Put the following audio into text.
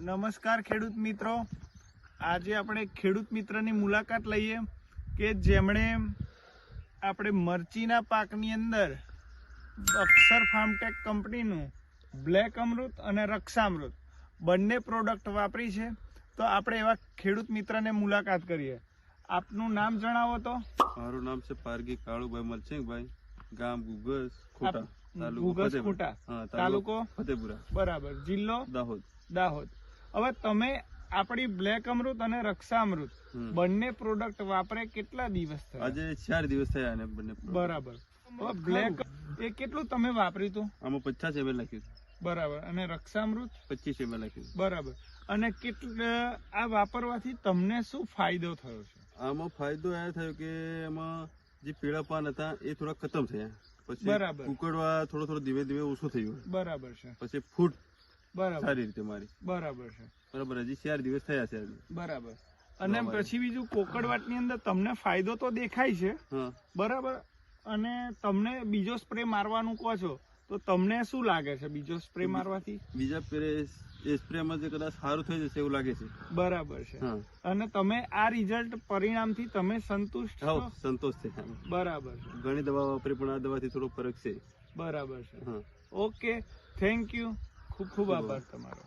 નમસ્કાર ખેડૂત મિત્રો. આજે આપણે ખેડૂત મિત્રની મુલાકાત લઈએ કે જેમણે આપણે મરચીના પાકની અંદર અક્ષર ફાર્મટેક કંપનીનું બ્લેક અમૃત અને રક્ષામૃત બંને પ્રોડક્ટ વાપરી છે. તો આપણે એવા ખેડૂત મિત્રને મુલાકાત કરીએ. આપનું નામ જણાવો તો. મારું નામ છે પારગી કાળુભાઈ મલસિંહભાઈ ગામ ગુગસ ખોટા તાલુકો ફતેપુરા. બરાબર જિલ્લો દાહોદ. દાહોદ. હવે તમે આપણી બ્લેક અમૃત અને રક્ષા અમૃત બંને પ્રોડક્ટ વાપરે કેટલા દિવસ થયા? આજે ચાર દિવસ થયા અને બંને બરાબર. હવે બ્લેક એ કેટલું તમે વાપર્યું હતું? આમાં પચાસ એમએલ લખ્યું બરાબર. અને રક્ષામૃત પચીસ એમએલ લખ્યું બરાબર. અને કેટલા આ વાપરવાથી તમને શું ફાયદો થયો છે? આમાં ફાયદો એ થયો કે એમાં જે પીળા પાન હતા એ થોડા ખતમ થયા. પછી બરાબર. કુકડવા થોડો થોડો ધીમે ધીમે ઓછો થયું બરાબર છે. પછી ફૂટ બરાબર. સારી રીતે મારી. બરાબર છે. બરાબર હજી ચાર દિવસ થયા છે બરાબર. અને પછી બીજું કોકડવાટની અંદર તમને ફાયદો તો દેખાય છે. બરાબર. અને તમને બીજો સ્પ્રે મારવાનું કહો છો તો તમને શું લાગે છે બીજો સ્પ્રે મારવાથી? બીજા એ સ્પ્રેમાં જે કદાચ સારું થઈ જશે એવું લાગે છે. બરાબર છે. અને તમે આ રિઝલ્ટ પરિણામથી તમે સંતુષ્ટ છો? સંતોષ છે. બરાબર છે. ઘણી દવા વાપરી પણ આ દવાથી થોડો ફરક છે. બરાબર છે. Okay thank you. ખૂબ ખૂબ આભાર તમારો.